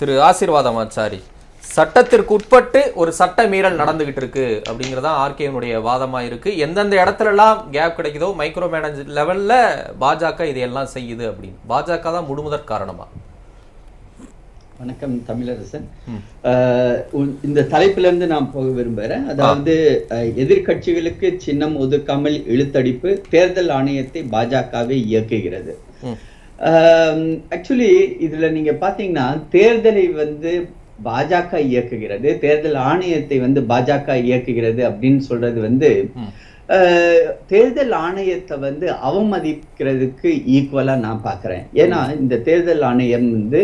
திரு ஆசீர்வாதம் ஆச்சாரி. சட்டத்திற்கு உட்பட்டு ஒரு சட்ட மீறல் நடந்துகிட்டு இருக்கு அப்படிங்கறதா ஆர்கேனுடைய வாதமா இருக்கு. எந்தெந்த இடத்துல எல்லாம் கேப் கிடைக்குதோ மைக்ரோ மேனேஜ் லெவல்ல பாஜக இதையெல்லாம் செய்யுது அப்படின்னு. பாஜக தான் முழுமுதற் காரணமா? வணக்கம் தமிழரசன். இந்த தலைப்புல இருந்து நான் போக விரும்புகிறேன். அதாவது அஹ், எதிர்க்கட்சிகளுக்கு சின்னம் ஒதுக்காமல் இழுத்தடிப்பு தேர்தல் ஆணையத்தை பாஜகவே இயக்குகிறது. ஆக்சுவலி இதுல நீங்க பாத்தீங்கன்னா தேர்தலை வந்து பாஜக இயக்குகிறது தேர்தல் ஆணையத்தை வந்து பாஜக இயக்குகிறது அப்படின்னு சொல்றது வந்து தேர்தல் ஆணையத்தை வந்து அவமதிக்கிறதுக்கு ஈக்குவலா நான் பார்க்கிறேன் ஏன்னா இந்த தேர்தல் ஆணையம் வந்து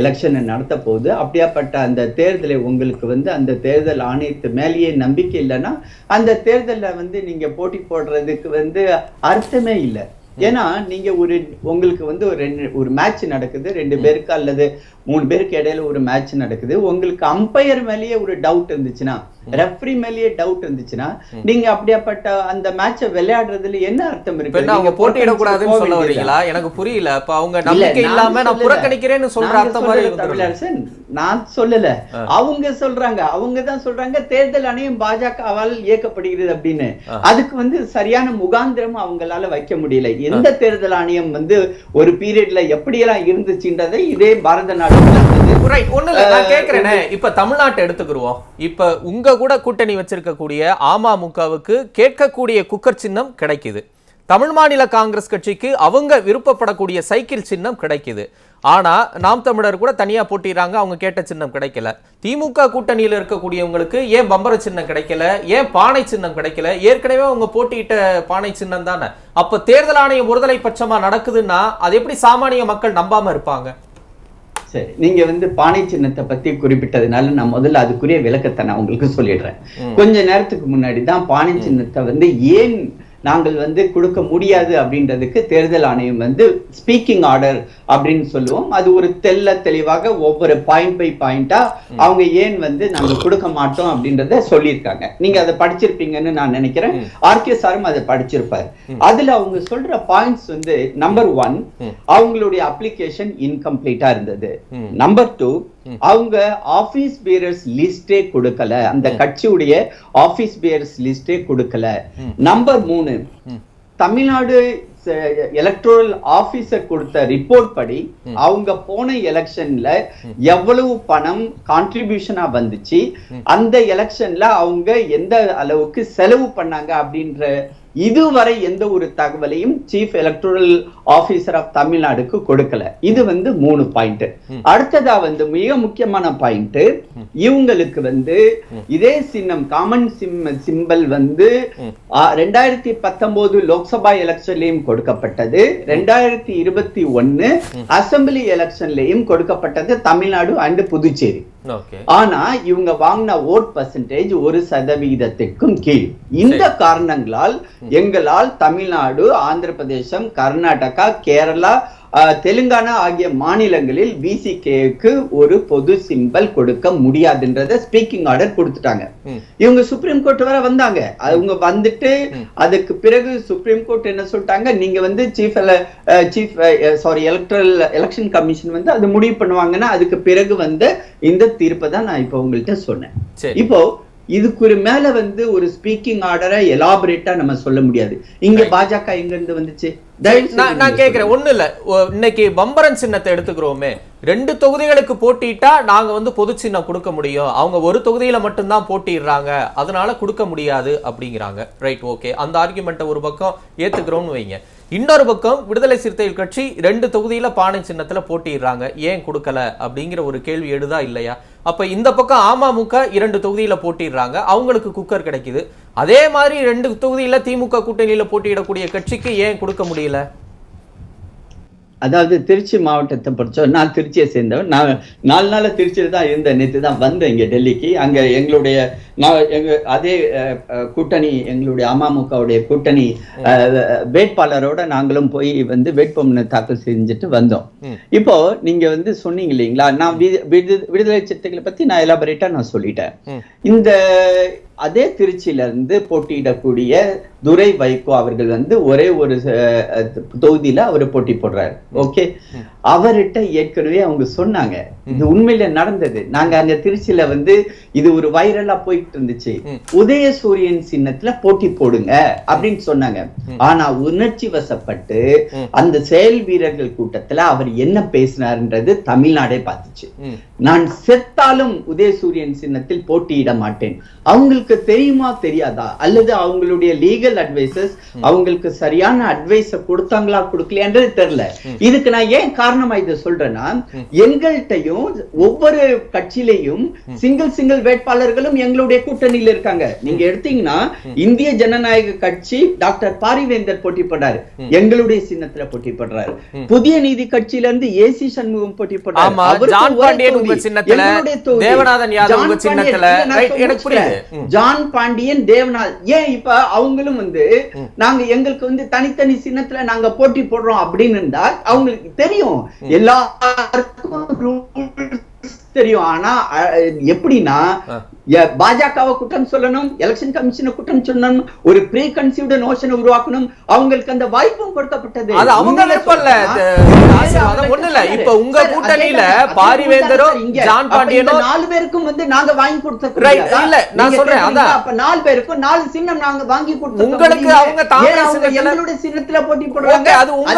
எலெக்ஷனை நடத்த போகுது அப்படியாப்பட்ட அந்த தேர்தலை உங்களுக்கு வந்து அந்த தேர்தல் ஆணையத்து மேலேயே நம்பிக்கை இல்லைன்னா அந்த தேர்தல்ல வந்து நீங்க போட்டி போடுறதுக்கு வந்து அர்த்தமே இல்லை. ஏன்னா நீங்க ஒரு உங்களுக்கு வந்து ஒரு ரெண்டு ஒரு மேட்ச் நடக்குது ரெண்டு பேருக்கு அல்லது மூணு பேருக்கு இடையில ஒரு மேட்ச் நடக்குது. உங்களுக்கு அம்பையர் மேலேயே ஒரு டவுட் இருந்துச்சுன்னா ரெஃப்ரி மேலேயே டவுட் இருந்துச்சுன்னா நீங்க அப்படியாப்பட்ட அந்த மேட்சை விளையாடுறதுல என்ன அர்த்தம் இப்ப இருக்கு அவங்க போட்டியிடக்கூடாதுன்னு சொல்ல. வரீங்களா? எனக்கு புரியல. அப்ப அவங்க நம்பிக்கை இல்லாம நான். புறக்கணிக்கிறேன்னு சொல்ற அர்த்தம் மாதிரி. தமிழரசன். நான் சொல்லல. அவங்க சொல்றாங்க. அவங்க தான் சொல்றாங்க தேர்தல் ஆணையம் பாஜகவால் இயக்கப்படுகிறது அப்படின்னு. அதுக்கு வந்து சரியான முகாந்திரம் அவங்களால வைக்க முடியல. எந்த தேர்தல் ஆணையம் வந்து ஒரு பீரியட்ல எப்படியெல்லாம் இருந்துச்சுன்றதை இதே பாரத நாடு. ரைட் ஒண்ணு நான் கேக்குறேனே. இப்ப தமிழ்நாட்டை எடுத்துக்கிருவோம். இப்ப உங்க கூட கூட்டணி வச்சிருக்கக்கூடிய அமமுகவுக்கு கேட்கக்கூடிய குக்கர் சின்னம் கிடைக்குது. தமிழ் மாநில காங்கிரஸ் கட்சிக்கு அவங்க விருப்பப்படக்கூடிய சைக்கிள் சின்னம் கிடைக்குது. ஆனா நாம் தமிழர் கூட தனியா போட்டிடுறாங்க அவங்க கேட்ட சின்னம் கிடைக்கல. திமுக கூட்டணியில் இருக்கக்கூடியவங்களுக்கு ஏன் பம்பர சின்னம் கிடைக்கல ஏன் பானை சின்னம் கிடைக்கல? ஏற்கனவே அவங்க போட்டியிட்ட பானை சின்னம் தானே. அப்போ தேர்தல் ஆணையம் ஒருதலை பட்சமாக நடக்குதுன்னா அது எப்படி சாமானிய மக்கள் நம்பாமல் இருப்பாங்க? சரி. நீங்க வந்து பானை சின்னத்தை பத்தி குறிப்பிட்டதுனால நான் முதல்ல அதுக்குரிய விளக்கத்தை நான் உங்களுக்கு சொல்லிடுறேன். கொஞ்ச நேரத்துக்கு முன்னாடி தான் பானை சின்னத்தை வந்து ஏன் நாங்கள் வந்து கொடுக்க முடியாது அப்படின்றதுக்கு தேர்தல் ஆணையம் வந்து ஸ்பீக்கிங் ஆர்டர் அப்படின்னு சொல்லுவோம். அது ஒரு தெல்ல தெளிவாக ஒவ்வொரு பாயிண்ட் பை பாயிண்டா அவங்க ஏன் வந்து நாங்க கொடுக்க மாட்டோம் அப்படின்றத சொல்லியிருக்காங்க. நீங்க அதை படிச்சிருப்பீங்கன்னு நான் நினைக்கிறேன். ஆர்கே சாரும் அதை படிச்சிருப்பாரு. அதுல அவங்க சொல்ற பாயிண்ட்ஸ் வந்து நம்பர் ஒன் அவங்களுடைய அப்ளிகேஷன் இன்கம்ப்ளீட்டா இருந்தது. நம்பர் டூ அவங்க ஆபீஸ் பேரர்ஸ் லிஸ்டே கொடுக்கல. அந்த கட்சியுடைய ஆபீஸ் பேரர்ஸ் லிஸ்டே கொடுக்கல. நம்பர் மூணு தமிழ்நாடு எலக்ட்ரல் ஆபீசர் கொடுத்த ரிப்போர்ட் படி அவங்க போன எலெக்ஷன்ல எவ்வளவு பணம் கான்ட்ரிபியூஷனா வந்துச்சு அந்த எலெக்ஷன்ல அவங்க எந்த அளவுக்கு செலவு பண்ணாங்க அப்படின்ற இதுவரை எந்த ஒரு தகவலையும் சீஃப் எலக்ட்ரல் ஆபீசர் ஆஃப் தமிழ்நாடுக்கு கொடுக்கல. இது வந்து மூணு பாயிண்ட் அடுத்ததா வந்து மிக முக்கியமான பாயிண்ட் இவங்களுக்கு வந்து இதே சின்னம் காமன் சிம் சிம்பல் வந்து ரெண்டாயிரத்தி பத்தொன்பது லோக்சபா எலெக்ஷன்லயும் கொடுக்கப்பட்டது. ரெண்டாயிரத்தி இருபத்தி ஒன்னு அசெம்பிளி எலெக்ஷன்லயும் கொடுக்கப்பட்டது தமிழ்நாடு அண்ட் புதுச்சேரி. ஆனா இவங்க வாங்கின ஓட் பர்சன்டேஜ் ஒரு சதவிகிதத்திற்கும் கீழ். இந்த காரணங்களால் எங்களால் தமிழ்நாடு ஆந்திர பிரதேசம் கர்நாடகா கேரளா தெலுங்கானா ஆகிய மாநிலங்களில் பிசிகேக்கு ஒரு பொது சிம்பல் கொடுக்க முடியாதுன்றத ஸ்பீக்கிங் ஆர்டர் கொடுத்துட்டாங்க. இவங்க சுப்ரீம் கோர்ட் வரை வந்தாங்க. அவங்க வந்துட்டு அதுக்கு பிறகு சுப்ரீம் கோர்ட் என்ன சொல்லிட்டாங்க? நீங்க வந்து chief chief sorry electoral election commission வந்து அது முடிவு பண்ணுவாங்கன்னா அதுக்கு பிறகு வந்து இந்த தீர்ப்பை தான் நான் இப்போ உங்கள்கிட்ட சொன்னேன். இப்போ இதுக்கு ஒரு மேல வந்து ஒரு ஸ்பீக்கிங் ஆர்டரை எலாபரேட்டா நம்ம சொல்ல முடியாது. இங்க பாஜக எங்க இருந்து வந்துச்சு நான் கேக்குறேன் ஒண்ணு இல்ல இன்னைக்கு பம்பரன் சின்னத்தை எடுத்துக்கிறோமே. ரெண்டு தொகுதிகளுக்கு போட்டிட்டா நாங்க வந்து பொது சின்னம் கொடுக்க முடியும். அவங்க ஒரு தொகுதியில மட்டும்தான் போட்டிடுறாங்க. அதனால கொடுக்க முடியாது அப்படிங்கிறாங்க. ரைட் ஓகே அந்த ஆர்குமெண்ட்டை ஒரு பக்கம் ஏத்துக்கிறோம்னு வைங்க. இன்னொரு பக்கம் விடுதலை சிறுத்தைகள் கட்சி ரெண்டு தொகுதியில பானை சின்னத்துல போட்டிடுறாங்க. ஏன் கொடுக்கல அப்படிங்கிற ஒரு கேள்வி எழுதா இல்லையா? அப்போ இந்த பக்கம் அமமுக இரண்டு தொகுதியில் போட்டிடுறாங்க. அவங்களுக்கு குக்கர் கிடைக்குது. அதே மாதிரி ரெண்டு தொகுதியில் திமுக கூட்டணியில் போட்டியிடக்கூடிய கட்சிக்கு ஏன் கொடுக்க முடியல? அதாவது திருச்சி மாவட்டத்தை பொறுத்தவரை நான் திருச்சியை சேர்ந்தவன். நான் நாலு நாளா திருச்சியில தான் இருந்தேன். நேற்று தான் வந்தேன் இங்க டெல்லிக்கு. அங்க எங்களுடைய நான் எங்க அதே கூட்டணி எங்களுடைய அமமுகவுடைய கூட்டணி வேட்பாளரோட நாங்களும் போய் வந்து வேட்புமனு தாக்கல் செஞ்சுட்டு வந்தோம். இப்போ நீங்க வந்து சொன்னீங்க இல்லைங்களா? நான் விடுதலை சிறுத்தைகளை பத்தி நான் எலாபரேட்டா நான் சொல்லிட்டேன். இந்த அதே திருச்சியில இருந்து போட்டியிடக்கூடிய துரை வைகோ அவர்கள் வந்து ஒரே ஒரு தொகுதியில அவர் போட்டி போடுறாரு. ஓகே? அவர்கிட்ட ஏற்கனவே அவங்க சொன்னாங்க இது உண்மையில நடந்தது. நாங்க அங்க திருச்சியில வந்து இது ஒரு வைரலா போயிட்டு இருந்துச்சு உதயசூரியன் சின்னத்துல போட்டி போடுங்க அப்படின்னு சொன்னாங்க. ஆனா உணர்ச்சி வசப்பட்டு. அந்த செயல் வீரர்கள் கூட்டத்துல அவர் என்ன பேசினாருன்றது தமிழ்நாடே பார்த்துச்சு. நான் செத்தாலும் உதயசூரியன் சின்னத்தில் போட்டியிட மாட்டேன். அவங்களுக்கு தெரியுமா தெரியாதா? அல்லது அவங்களுடைய லீகல் அட்வைசஸ் அவங்களுக்கு சரியான அட்வைஸ கொடுத்தாங்களா கொடுக்கலையான்றது தெரியல. இதுக்கு நான் ஏன் காரணமா இதை சொல்றேன்னா எங்கள்கிட்டயும் ஒவ்வொரு கட்சியிலையும் சிங்கிள் சிங்கிள் வேட்பாளர்களும் எங்களுடைய கூட்டணியில இருக்காங்க. நீங்க எடுத்தீங்கன்னா இந்திய ஜனநாயக கட்சி டாக்டர் பாரிவேந்தர் போட்டி போடுறாரு. எங்களுடைய சின்னத்துல போட்டி போடுறாரு. புதிய நீதி கட்சியில இருந்து ஏசி சண்முகம் போட்டி போடுறாரு. சின்னத்துல. தேவநாதன் யாதவ் சின்னத்துல. எனக்கு புரியுது. ஜான் பாண்டியன் தேவநாத் ஏன் இப்ப அவங்களும் வந்து நாங்க எங்களுக்கு வந்து தனித்தனி சின்னத்துல நாங்க போட்டி போடுறோம் அப்படின்னு இருந்தா அவங்களுக்கு தெரியும். எல்லாருக்கும் தெரியும். ஆனா எப்படின்னா பாஜகவை குற்றம் சொல்லணும் எலெக்ஷன் கமிஷனை குற்றம் சொல்லணும் ஒரு ப்ரீ கன்சீவ்டு நோஷனை உருவாக்கணும். அவங்களுக்கு அந்த வாய்ப்பும் கொடுக்கப்பட்டது. அது அவங்க உண்மையில விருப்பம் இல்ல. இப்ப உங்க கூட்டணியில இங்க. ஜான் பாண்டியனும் நாலு பேருக்கும் வந்து நாங்க வாங்கி கொடுத்த Right, இல்ல, நான் சொல்றேன், அதான். அப்ப நாலு பேருக்கும் நாலு சின்னம் நாங்க வாங்கி கொடுத்த உங்களுக்கு அவங்க சின்னத்துல- எங்களுடைய சின்னத்துல போட்டி போடுறாங்க? அது உங்க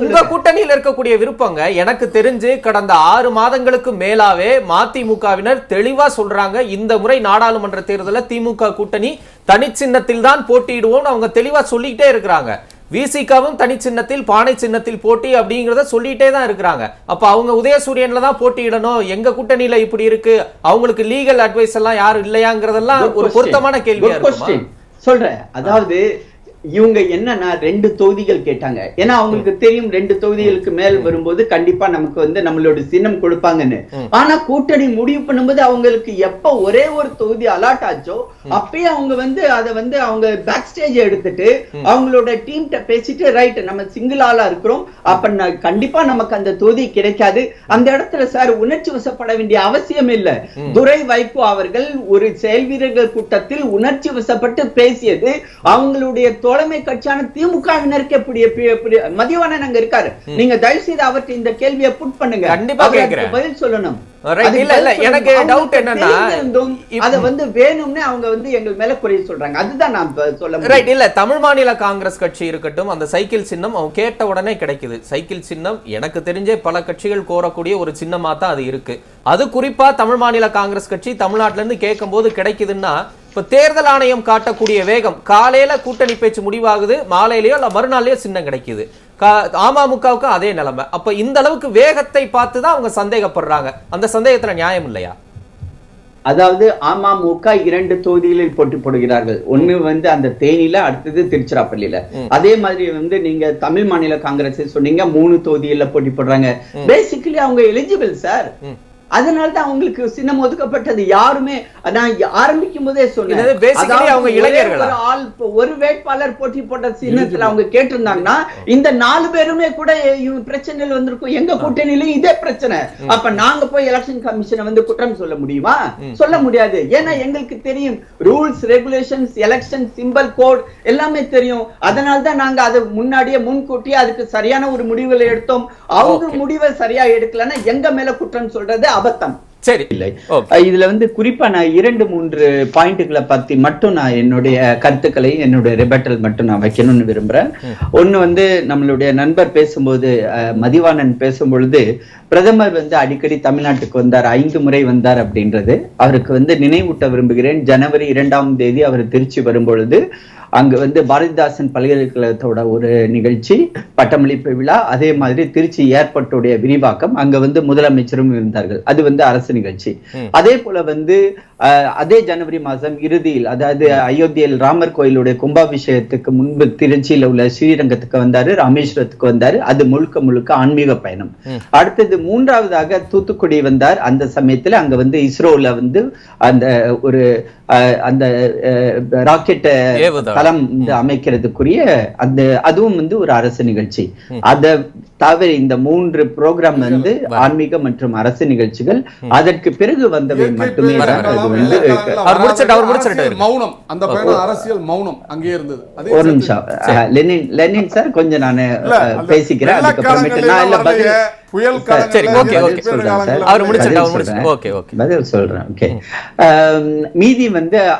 உங்க. கூட்டணியில இருக்கக்கூடிய விருப்பங்க எனக்கு தெரிஞ்சு கடந்த ஆறு மாதங்களுக்கு மேலாவே மதிமுகவினர் தெளிவா சொல்றாங்க இந்த முறை நாடாளுமன்ற தேர்தலில் திமுக கூட்டணி தனிச்சின்னத்தில் தான் போட்டியிடுவோம் அவங்க தெளிவா சொல்லிக்கிட்டே இருக்கிறாங்க. விசிகாவும் தனிச்சின்னத்தில் பானை சின்னத்தில் போட்டி அப்படிங்கறத சொல்லிட்டே தான் இருக்கிறாங்க. அப்ப அவங்க உதயசூரியன்ல தான் போட்டியிடணும். எங்க கூட்டணியில இப்படி இருக்கு? அவங்களுக்கு லீகல் அட்வைஸ் எல்லாம் யாரும் இல்லையாங்கிறதெல்லாம் ஒரு. பொருத்தமான கேள்வியா சொல்றேன். அதாவது இவங்க என்னன்னா ரெண்டு தொகுதிகள் கேட்டாங்க. ஏன்னா அவங்களுக்கு தெரியும் ரெண்டு தொகுதிகளுக்கு மேல் வரும்போது கண்டிப்பா நமக்கு வந்து நம்மளோட சின்னம் கொடுப்பாங்கன்னு. ஆனா கூட்டணி முடிவு பண்ணும்போது அவங்களுக்கு எப்ப ஒரே ஒரு தொகுதி அலாட் ஆச்சோ அப்பயே அவங்க வந்து அதை வந்து அவங்க பேக் ஸ்டேஜ் எடுத்துட்டு அவங்களோட டீம்கிட்ட பேசிட்டு ரைட் நம்ம சிங்கிள் ஆளா இருக்கிறோம். அப்ப கண்டிப்பா நமக்கு அந்த தொகுதி கிடைக்காது. அந்த இடத்துல சார் உணர்ச்சி வசப்பட வேண்டிய அவசியம் இல்ல. துரை வைகோ அவர்கள் ஒரு செயல் வீரர்கள் கூட்டத்தில் உணர்ச்சி வசப்பட்டு பேசியது அவங்களுடைய தோழமை கட்சியான திமுகவினருக்கு எப்படி மதிவானன் அங்க இருக்காரு. நீங்க தயவு செய்து அவர்கிட்ட இந்த கேள்வியை புட் பண்ணுங்க. கண்டிப்பா. பதில் சொல்லணும். எனக்கு என்னன்னா, அதை வந்து வேணும்னே அவங்க வந்து எங்கள் மேல குறை சொல்றாங்க. அதுதான் நான் சொல்ல. ரைட் இல்ல தமிழ் மாநில காங்கிரஸ் கட்சி இருக்கட்டும் அந்த சைக்கிள் சின்னம் அவங்க கேட்ட உடனே கிடைக்குது. சைக்கிள் சின்னம் எனக்கு தெரிஞ்சே பல கட்சிகள் கோரக்கூடிய ஒரு சின்னமா தான் அது இருக்கு. அது குறிப்பா தமிழ் மாநில காங்கிரஸ் கட்சி தமிழ்நாட்டுல இருந்து கேட்கும் போது கிடைக்குதுன்னா இப்ப தேர்தல் ஆணையம் காட்டக்கூடிய வேகம் காலையில கூட்டணி பேச்சு முடிவாகுது மாலையிலயோ இல்ல மறுநாள்லயோ சின்னம் கிடைக்குது. கா- அமமுகவுக்கும் அதே நிலைமை. அப்ப இந்த அளவுக்கு வேகத்தை பார்த்து தான் அவங்க சந்தேகப்படுறாங்க. அந்த சந்தேகத்துல நியாயம் இல்லையா? அதாவது அமமுக இரண்டு தொகுதிகளில் போட்டி போடுகிறார்கள். ஒண்ணு வந்து அந்த தேனியில அடுத்தது திருச்சிராப்பள்ளியில. அதே மாதிரி வந்து நீங்க தமிழ் மாநில காங்கிரஸ் சொன்னீங்க மூணு தொகுதிகளில் போட்டி போடுறாங்க. பேசிக்கலி அவங்க எலிஜிபிள் சார் அதனால தான் அவங்களுக்கு சின்னம் ஒதுக்கப்பட்டது. யாருமே நான் ஆரம்பிக்கும் போதே சொன்னேன். ஒரே ஆள் வேட்பாளர் போட்டி போட்ட சின்னத்துல அவங்க கேட்டிருந்தாங்கன்னா இந்த நாலு பேருமே கூட பிரச்சனையில் வந்திருக்கும். எங்க கூட்டணியிலும் இதே பிரச்சனை. அப்ப நாங்க போய் எலெக்ஷன் கமிஷனை வந்து குற்றம் சொல்ல முடியுமா? சொல்ல முடியாது. ஏன்னா எங்களுக்கு தெரியும் rules regulations election symbol code எல்லாமே தெரியும். அதனால தான் நாங்க அதை முன்னாடியே முன்கூட்டியே அதுக்கு சரியான ஒரு முடிவுகளை எடுத்தோம். அவங்க முடிவை சரியா எடுக்கலன்னா எங்க மேல குற்றம் சொல்றது? அபத்தம். சரி. இல்லை. இதுல வந்து குறிப்பா நான் இரண்டு மூன்று பாயிண்ட்டுகளை பத்தி மட்டும் நான் என்னுடைய கருத்துக்களை என்னுடைய ரிபட்டல் மட்டும் நான் வைக்கணும்னு விரும்புறேன். ஒண்ணு வந்து நம்மளுடைய நண்பர் பேசும்போது மதிவாணன் பேசும்பொழுது பிரதமர் வந்து அடிக்கடி தமிழ்நாட்டுக்கு வந்தார். ஐந்து முறை வந்தார் அப்படின்றது அவருக்கு வந்து நினைவூட்ட விரும்புகிறேன். ஜனவரி இரண்டாம் தேதி அவர் திருச்சி வரும்பொழுது அங்க வந்து பாரதிதாசன் பல்கலைக்கழகத்தோட ஒரு நிகழ்ச்சி பட்டமளிப்பு விழா அதே மாதிரி திருச்சி ஏர்போர்ட்டுடைய விரிவாக்கம் அங்க வந்து முதலமைச்சரும் இருந்தார்கள். அது வந்து அரசு நிகழ்ச்சி. அதே போல வந்து அதே ஜனவரி மாதம் இறுதியில் அதாவது அயோத்தியில் ராமர் கோயிலுடைய கும்பாபிஷேகத்துக்கு முன்பு திருச்சியில உள்ள ஸ்ரீரங்கத்துக்கு வந்தாரு ராமேஸ்வரத்துக்கு வந்தாரு. அது முழுக்க முழுக்க ஆன்மீக பயணம். அடுத்தது மூன்றாவதாக தூத்துக்குடி வந்தார். அந்த சமயத்துல அங்க வந்து இஸ்ரோல வந்து அந்த ஒரு அந்த ராக்கெட் ஏவுதளம். தளம் அமைக்கிறதுக்குரிய அந்த அதுவும் வந்து ஒரு அரசு நிகழ்ச்சி. அத தவிர இந்த மூன்று ப்ரோக்ராம் வந்து ஆன்மீக மற்றும் அரசு நிகழ்ச்சிகள். அதற்கு பிறகு வந்தவை மட்டுமே மௌனம். அந்த அரசியல் மௌனம் அங்கேயே இருந்தது. ஒரு நிமிஷம். லெனின் லெனின் சார் கொஞ்சம் நான் பேசிக்கிறேன். அதுக்கப்புறமேட்டு நான் இல்ல பதில் புயல் சரி, ஓகே, ஓகே. அவர் பதில். சொல்றேன். Okay, okay. பதில் சொல்றேன் ஓகே. மீதி வந்து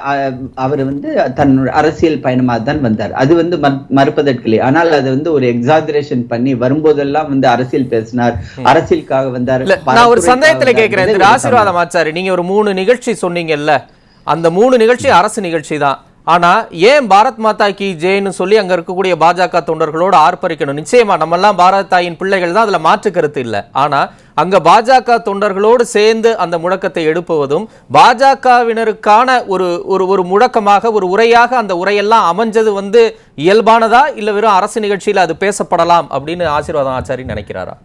அவர் வந்து தன்னோட அரசியல் பயணமா தான் வந்தார். அது வந்து மறு- மறுப்பதற்கில்லை ஆனால் அது வந்து ஒரு எக்ஸாஜரேஷன் பண்ணி வரும்போதெல்லாம் வந்து அரசியல் பேசினார். அரசியலுக்காக வந்தார். நான் ஒரு சந்தேகத்துல ஒரு ஆசீர்வாதம் ஆச்சாரி நீங்க ஒரு மூணு நிகழ்ச்சி சொன்னீங்கல்ல. அந்த மூணு நிகழ்ச்சி அரசு நிகழ்ச்சி தான் ஆனா ஏன் பாரத் மாதா கி ஜெயின்னு சொல்லி அங்க இருக்கக்கூடிய பாஜக தொண்டர்களோடு ஆர்ப்பரிக்கணும்? நிச்சயமா நம்ம எல்லாம் பாரத் தாயின் பிள்ளைகள் தான் அதுல மாற்று கருத்து இல்ல. ஆனா அங்க பாஜக தொண்டர்களோடு சேர்ந்து அந்த முழக்கத்தை எழுப்புவதும் பாஜகவினருக்கான ஒரு ஒரு ஒரு முழக்கமாக ஒரு உரையாக அந்த உரையெல்லாம் அமைஞ்சது வந்து இயல்பானதா? இல்ல வெறும் அரசு நிகழ்ச்சியில அது பேசப்படலாம் அப்படின்னு ஆசீர்வாதம் ஆச்சாரி நினைக்கிறாரா?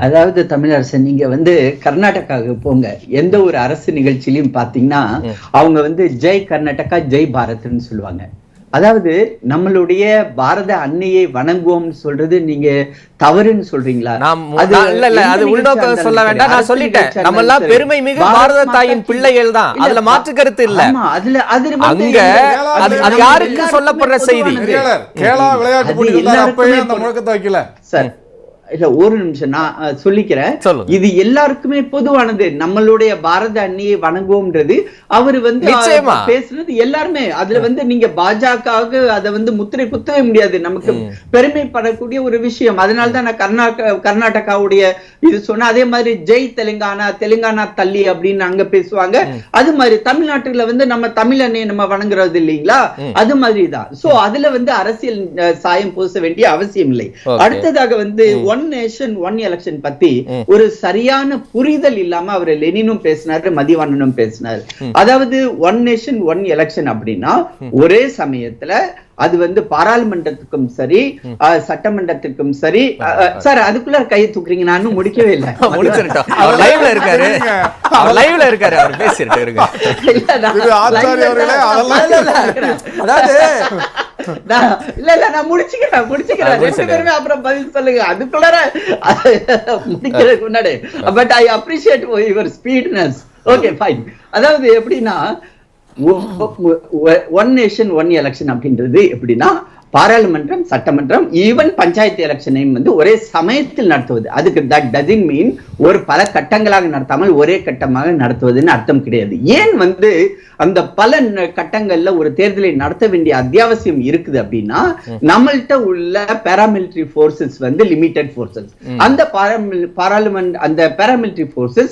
அதாவது தமிழரசன் நீங்க வந்து கர்நாடகாவுக்கு போங்க. எந்த ஒரு அரசு நிகழ்ச்சியிலும் பாத்தீங்கன்னா அவங்க வந்து ஜெய் கர்நாடகா ஜெய் பாரத்னு சொல்லுவாங்க. அதாவது நம்மளுடைய பாரத அன்னையை வணங்குவோம்னு சொல்றது நீங்க தவறுன்னு சொல்றீங்களா? இல்ல இல்ல அது இருந்தாலும் சொல்ல வேண்டாம். நான் சொல்லிட்டேன். நம்ம எல்லாம் பெருமை. மிகு பாரத் தாயின் பிள்ளைகள் தான். அதுல மாற்று கருத்து இல்ல. ஆமா, அதுல அது அங்க அது- யாருக்கு சொல்லப்படுற செய்தி? கேரளா விளையாட்டு போட்டி அப்பவே அந்த முழக்கத்தை வைக்கல. சார் இல்ல ஒரு நிமிஷம் நான் சொல்லிக்கிறேன். இது எல்லாருக்குமே பொதுவானது. நம்மளுடைய பாரத அன்னியை வணங்குவோம்ன்றது அவர் வந்து பேசுறது எல்லாருமே. அதுல வந்து நீங்க பாஜகவுக்கு அதை வந்து முத்திரை குத்தவே முடியாது. நமக்கு பெருமைப்படக்கூடிய ஒரு விஷயம். அதனால தான் நான் கர்நாடக கர்நாடகாவுடைய இது சொன்ன அதே மாதிரி ஜெய் தெலுங்கானா தெலுங்கானா தள்ளி அப்படின்னு அங்க பேசுவாங்க. அது மாதிரி தமிழ்நாட்டுல வந்து நம்ம தமிழ் அன்னையை நம்ம வணங்குறது இல்லைங்களா? அது மாதிரி தான். சோ அதுல வந்து அரசியல் சாயம் பூச வேண்டிய அவசியம் இல்லை. அடுத்ததாக வந்து ஒன் நேஷன் ஒன் எலெக்ஷன் பத்தி ஒரு சரியான புரிதல் இல்லாம அவர் லெனினும் பேசினாரு மதிவாணனும் பேசினாரு. அதாவது ஒன் நேஷன் ஒன் எலெக்ஷன் அப்படின்னா ஒரே சமயத்துல அது வந்து பாராளுமன்றத்துக்கும் சரி சட்டமன்றத்துக்கும் சரி சார் அதுக்குள்ள கையை தூக்குறீங்க நான் முடிக்கவே இல்லை. அவர் லைவ்ல இருக்காரு. அவர் லைவ்ல இருக்காரு. அவர் பேசிட்டு இருக்கிறேன். அதாவது இல்ல இல்ல நான் முடிச்சுக்கிறேன் முடிச்சுக்கிறேன். ரெண்டு. பேருமே அப்புறம் பதில் சொல்லுங்க. அதுக்குள்ளார முடிக்கிறதுக்கு முன்னாடி. But I appreciate your speedness okay fine அதாவது எப்படின்னா ஒன் நேஷன் ஒன் எலெக்ஷன் அப்படின்றது எப்படின்னா பாராளுமன்றம் சட்டமன்றம் ஈவன் பஞ்சாயத்து எலெக்ஷனையும் வந்து ஒரே சமயத்தில் நடத்துவது. அதுக்கு தட் டசின் மீன் ஒரு பல கட்டங்களாக நடத்தாமல் ஒரே கட்டமாக நடத்துவதுன்னு அர்த்தம் கிடையாது. ஏன் வந்து அந்த பல கட்டங்கள்ல ஒரு தேர்தலை நடத்த வேண்டிய அத்தியாவசியம் இருக்குது அப்படின்னா நம்மள்ட்ட உள்ள paramilitary forces வந்து லிமிட்டட் forces. அந்த பாராளுமன்ற அந்த paramilitary forces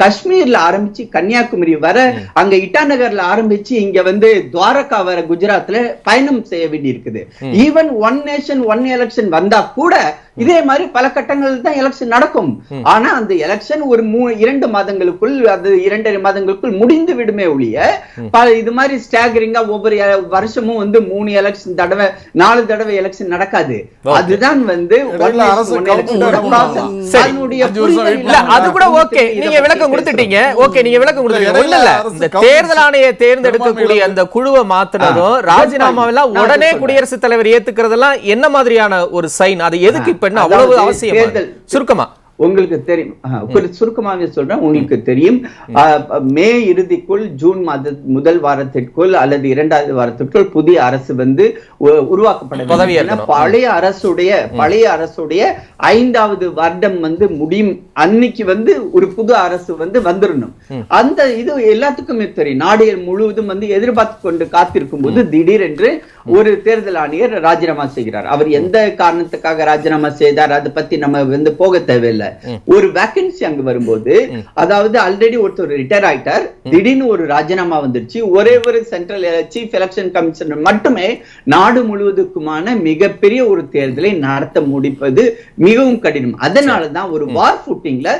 காஷ்மீர்ல ஆரம்பிச்சு கன்னியாகுமரி வர அங்க இட்டாநகர்ல ஆரம்பிச்சு இங்க வந்து துவாரகா வர குஜராத்ல பயணம் செய்ய வேண்டி இருக்குது even one nation one election வந்தா கூட இதே மாதிரி பல கட்டங்கள் தான் எலெக்ஷன் நடக்கும். ஆனா அந்த எலெக்ஷன் ஒரு மூ இரண்டு மாதங்களுக்குள் அது இரண்டரை மாதங்களுக்குள் முடிந்து விடுமே ஒழிய இது மாதிரி ஸ்டாகரிங்கா ஒவ்வொரு வருஷமும் வந்து மூணு எலெக்ஷன் தடவை நாலு தடவை எலெக்ஷன் நடக்காது. அதுதான் வந்து அது கூட ஓகே. நீங்க பத்தி விளக்கம். கொடுத்துட்டீங்க. ஓகே நீங்க விளக்கம் கொடுத்துட்டீங்க. ஒண்ணு இல்ல. இந்த தேர்தல் ஆணையை தேர்ந்தெடுக்கக்கூடிய அந்த குழுவை மாத்துனதும் ராஜினாமா எல்லாம் உடனே. குடியரசுத் தலைவர் ஏத்துக்கிறதெல்லாம் என்ன மாதிரியான ஒரு சைன் அது எதுக்கு இப்ப என்ன அவ்வளவு அவசியம்? சுருக்கமா. உங்களுக்கு தெரியும். சுருக்கமாவே சொல்றேன் உங்களுக்கு தெரியும். மே. இறுதிக்குள் ஜூன் மாத முதல் வாரத்திற்குள் அல்லது இரண்டாவது வாரத்திற்குள் புதிய அரசு வந்து உருவாக்கப்பட. பழைய அரசுடைய பழைய அரசுடைய ஐந்தாவது வருடம் வந்து முடியும். அன்னைக்கு வந்து ஒரு புது அரசு வந்து வந்துடணும் அந்த இது எல்லாத்துக்குமே தெரியும். நாடு முழுவதும் வந்து எதிர்பார்த்து கொண்டு காத்திருக்கும் போது திடீரென்று ஒரு தேர்தல் ஆணையர் ராஜினாமா செய்கிறார். அவர் எந்த காரணத்துக்காக ராஜினாமா செய்தார் அதை பத்தி நம்ம வந்து போக தேவையில்லை. ஒரு வேகன்சி அங்க வரும்போது அதாவது ஆல்ரெடி ஒருத்தர் ரிட்டையர் ஆயிட்டார். திடீர்னு ஒரு ராஜினாமா வந்துருச்சு. ஒரே ஒரு சென்ட்ரல் சீஃப் எலெக்ஷன் கமிஷனர் மட்டுமே நாடு முழுவதுக்குமான மிகப்பெரிய ஒரு தேர்தலை நடத்த முடிப்பது மிகவும் கடினம். அதனால தான் ஒரு வார் ஃபுட்டிங்ல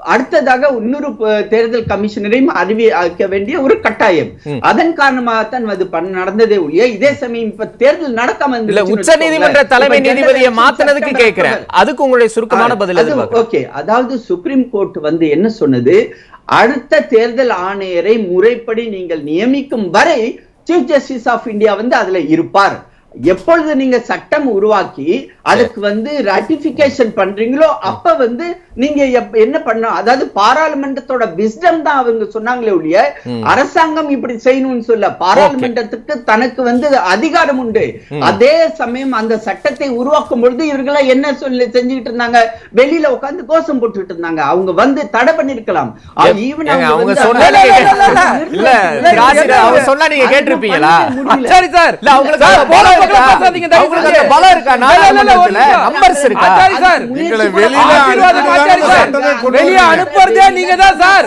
அடுத்ததாக இன்னொரு தேர்தல் கமிஷனரையும் அறிவிக்க வேண்டிய ஒரு கட்டாயம். அதன் காரணமாகத்தான் அது பண்ண- நடந்ததே ஒழிய இதே சமயம் இப்ப தேர்தல் நடக்காம உச்ச நீதிமன்ற. தலைமை நீதிபதியை மாத்தினதுக்கு ஒன்பது. அதுக்கு உங்களுடைய சுருக்கமான பதில் அது ஓகே அதாவது சுப்ரீம் கோர்ட் வந்து என்ன சொன்னது? அடுத்த தேர்தல் ஆணையரை முறைப்படி நீங்கள் நியமிக்கும் வரை சீஃப் ஜஸ்டிஸ் ஆஃப் இந்தியா வந்து அதுல இருப்பார். எப்பொழுது நீங்க சட்டம் உருவாக்கி அதுக்கு வந்து ராட்டிபிகேஷன் பண்றீங்களோ அப்ப வந்து நீங்க என்ன பண்ணணும்? அதாவது பாராளுமன்றத்தோட விஸ்டம் தான் அவங்க சொன்னாங்களே ஒழிய அரசாங்கம் இப்படி செய்யணும்னு சொல்ல பாராளுமன்றத்துக்கு தனக்கு வந்து அதிகாரம் உண்டு. அதே சமயம் அந்த சட்டத்தை உருவாக்கும் பொழுது இவர்களாம் என்ன சொல்லி செஞ்சுக்கிட்டு இருந்தாங்க? வெளியில உட்கார்ந்து கோஷம் போட்டுட்டு இருந்தாங்க. அவங்க வந்து தடை பண்ணிருக்கலாம். அவங்க சொன்னா நீங்க கேட்டிருப்பீங்களா? பண்ண. சரி சார். அவங்களுக்கு பலம் இருக்கா? இருக்கா? சார், வெளியில வெளியே. அனுப்புறதே நீங்க தான் சார்.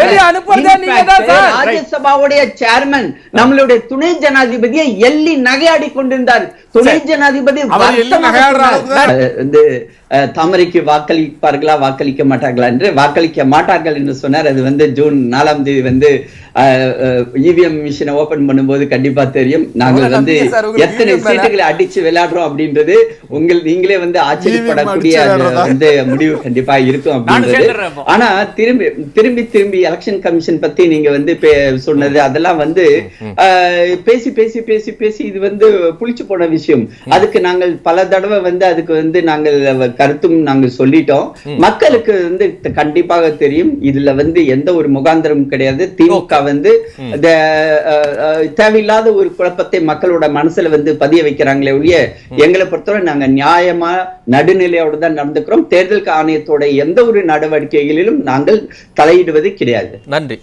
வெளியே அனுப்புறதே நீங்க தான் சார். ராஜ்யசபாவுடைய சேர்மன் நம்மளுடைய துணை ஜனாதிபதியை எள்ளி நகையாடி கொண்டிருந்தார். துணை ஜனாதிபதி தாமரைக்கு வாக்களிப்பார்களா வாக்களிக்க மாட்டார்களா என்று வாக்களிக்க மாட்டார்கள் என்று சொன்னார். அது வந்து ஜூன் நாலாம் தேதி வந்து இவிஎம் மிஷினை ஓபன் பண்ணும்போது கண்டிப்பா தெரியும். நாங்கள் வந்து உங்களுக்கு எத்தனை. சீட்டுகளை அடிச்சு விளையாடுறோம் அப்படின்றது உங்கள் நீங்களே வந்து ஆச்சரியப்படக்கூடிய வந்து முடிவு கண்டிப்பா இருக்கும் அப்படின்றது. ஆனா திரும்பி திரும்பி திரும்பி எலெக்ஷன் கமிஷன் பத்தி நீங்க வந்து சொன்னது அதெல்லாம் வந்து பேசி பேசி பேசி பேசி இது வந்து புளிச்சு போன விஷயம். அதுக்கு நாங்கள் பல தடவை வந்து அதுக்கு வந்து நாங்கள் கருத்தும் நாங்கள் சொல்லிட்டோம். மக்களுக்கு வந்து கண்டிப்பாக தெரியும். இதுல வந்து எந்த ஒரு முகாந்திரமும் கிடையாது. திமுக வந்து தேவையில்லாத ஒரு குழப்பத்தை மக்களோட மனசுல வந்து பதிய வைக்கிறாங்களே ஒழிய எங்களை பொறுத்தவரை நாங்க நியாயமா நடுநிலையோடு தான் நடந்துக்கிறோம். தேர்தல் ஆணையத்தோட எந்த ஒரு நடவடிக்கைகளிலும் நாங்கள் தலையிடுவது கிடையாது. நன்றி.